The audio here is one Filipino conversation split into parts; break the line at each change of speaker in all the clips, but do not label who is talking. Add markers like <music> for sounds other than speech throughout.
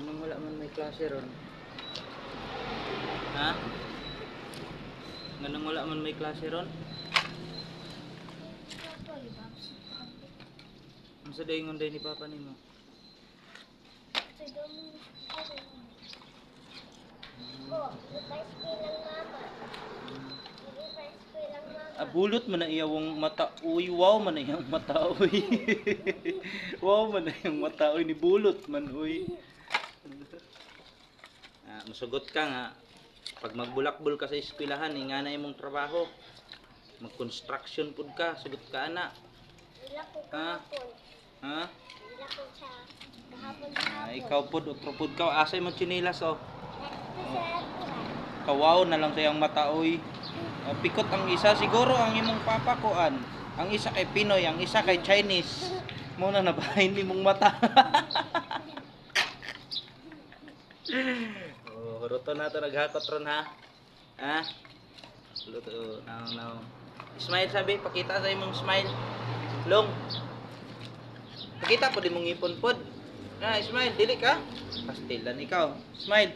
wala man may klase ron. Ha? Nganong wala man may klase ron? Ang sa daingon day ni Papa nimo. Ah, bulot man na iyawong mata. Uy, wow man na iyang mata, uy. <laughs> wow man na iyang mata, uy. Ni bulot man, uy. Ah, masugot ka nga. Pag magbulakbol ka sa eskwelahan, nga na imong trabaho. Mag-construction pud ka, sugot ka ana. Ha? Ha? Ah, ikaw pud, otro pud ka. Asay mo chinilas, oh. Kawaw na lang sayang mata, uy. Ah, pikot ang isa siguro ang imong papa koan. Ang isa kay Pinoy, ang isa kay Chinese. <laughs> Muna na ba <laughs> hindi mong mata? <laughs> oh, ruto na to naghakot ron ha. Ha? Luto, now, now. Smile sabi, pakita sa imong smile. Long. Pakita po di mong ipon pod. Ah, smile, dili ka? Pastilan ikaw. Smile.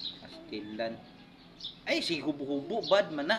Pastilan. Ay, si hubo-hubo, bad man na.